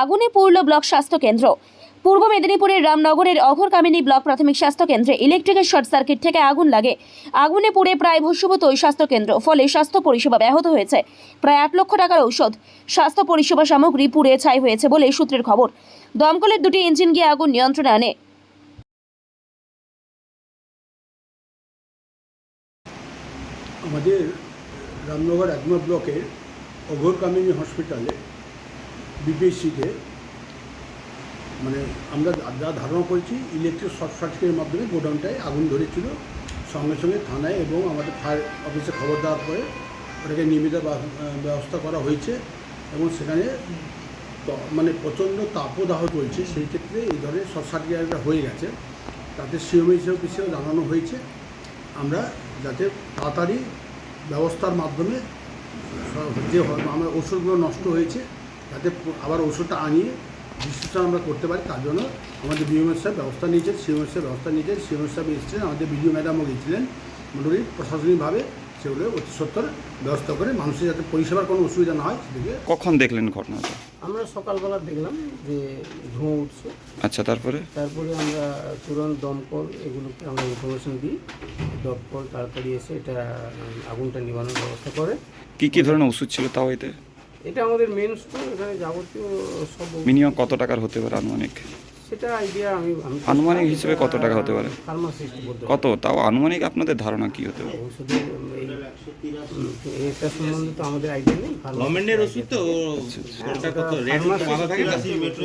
আগুনে পূর্ল ব্লক স্বাস্থ্য কেন্দ্র। পূর্ব মেদিনীপুরের রামনগরের অঘরকামিনী ব্লক প্রাথমিক স্বাস্থ্য কেন্দ্রে ইলেকট্রিকের শর্ট সার্কিট থেকে আগুন লাগে। আগুনে পুড়ে প্রায় ভস্মীভূত ওই স্বাস্থ্য কেন্দ্র, ফলে স্বাস্থ্য পরিষেবা ব্যাহত হয়েছে। প্রায় আট লক্ষ টাকার ঔষধ, স্বাস্থ্য পরিষেবা সামগ্রী পুড়ে ছাই হয়েছে বলে সূত্রের খবর। দমকলের দুটি ইঞ্জিন গিয়ে আগুন নিয়ন্ত্রণে আনে। আমাদের রামনগর এক নম্বর ব্লকের অঘরকামিনী হসপিটালে বিপিএসসিতে মানে আমরা যা ধারণা করেছি ইলেকট্রিক শর্ট সার্কিটের মাধ্যমে গোডাউনটায় আগুন ধরেছিল। সঙ্গে সঙ্গে থানায় এবং আমাদের ফায়ার অফিসে খবর দেওয়ার পরে ওটাকে নিয়মিত ব্যবস্থা করা হয়েছে এবং সেখানে মানে প্রচণ্ড তাপদাহ চলছে। সেই ক্ষেত্রে এই ধরনের শর্ট সার্কিটটা হয়ে গেছে। তাতে সিএমএস অফিসেও জানানো হয়েছে। আমরা যাতে তাড়াতাড়ি ব্যবস্থার মাধ্যমে যে আমার ওষুধগুলো নষ্ট হয়েছে যাতে আবার ওষুধটা আনিয়ে ডিস্ট্রিবিউশন আমরা করতে পারি তার জন্য আমাদের বিএমএস সাহেব ব্যবস্থা নিয়েছেন সিএমএস সাহেব ব্যবস্থা নিয়েছেন সিএমএস সাহেব এসেছিলেন আমাদের বিডিও ম্যাডামও গিয়েছিলেন মোটামুটি প্রশাসনিকভাবে সেগুলো অতি সত্তর ব্যবস্থা করে মানুষের যাতে পরিষেবার কোনো অসুবিধা না হয় সেদিকে কখন দেখলেন ঘটনাটা? আমরা সকালবেলা দেখলাম যে ধোঁয়া উঠছে। আচ্ছা তারপরে? তারপরে আমরা তুরন্ত দমকল এগুলোকে আমরা ইনফরমেশন দিই দমকল তাড়াতাড়ি এসে এটা আগুনটা নিবানোর ব্যবস্থা করে। কি কি ধরনের ওষুধ ছিল তাও এতে? এটা আমাদের মেন স্টোর এখানে যাবতীয় সব মিনিমাম কত টাকার হতে পারে আনুমানিক? সেটা আইডিয়া আমি আনুমানিক হিসেবে কত টাকা হতে পারে? কত? তাও আনুমানিক আপনাদের ধারণা কি হতে পারে? ওষুধের এই এটা সম্বন্ধে তো আমাদের আইডিয়া নেই। গভর্নমেন্টের ওষুধ তো ওটা কত? রেট মাথা থাকে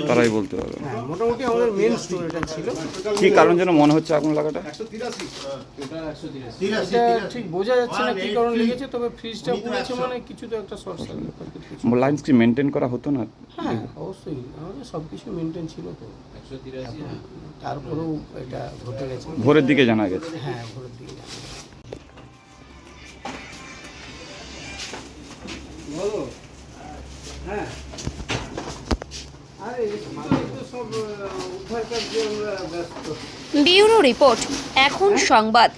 তারাই বলতে পারবে। হ্যাঁ মোটামুটি আমাদের মেন স্টোর এটা ছিল। কি কারণ যেন মনে হচ্ছে আগুন লাগাটা? এটা ঠিক বোঝা যাচ্ছে না কি কারণ লেগেছে তবে ফ্রিজটা পুড়েছে মানে কিছু তো একটা শর্ট সার্কিট কিছু কি মেনটেন করা হতো না? হ্যাঁ অবশ্যই। আমাদের সব কিছু মেনটেন ছিল তো। তারপরেও এটা ঘটে গেছে। ভোরের দিকে জানা গেছে। হ্যাঁ ভোরের দিকে জানা গেছে। হ্যাঁ। ব্যুরো রিপোর্ট এখন সংবাদ।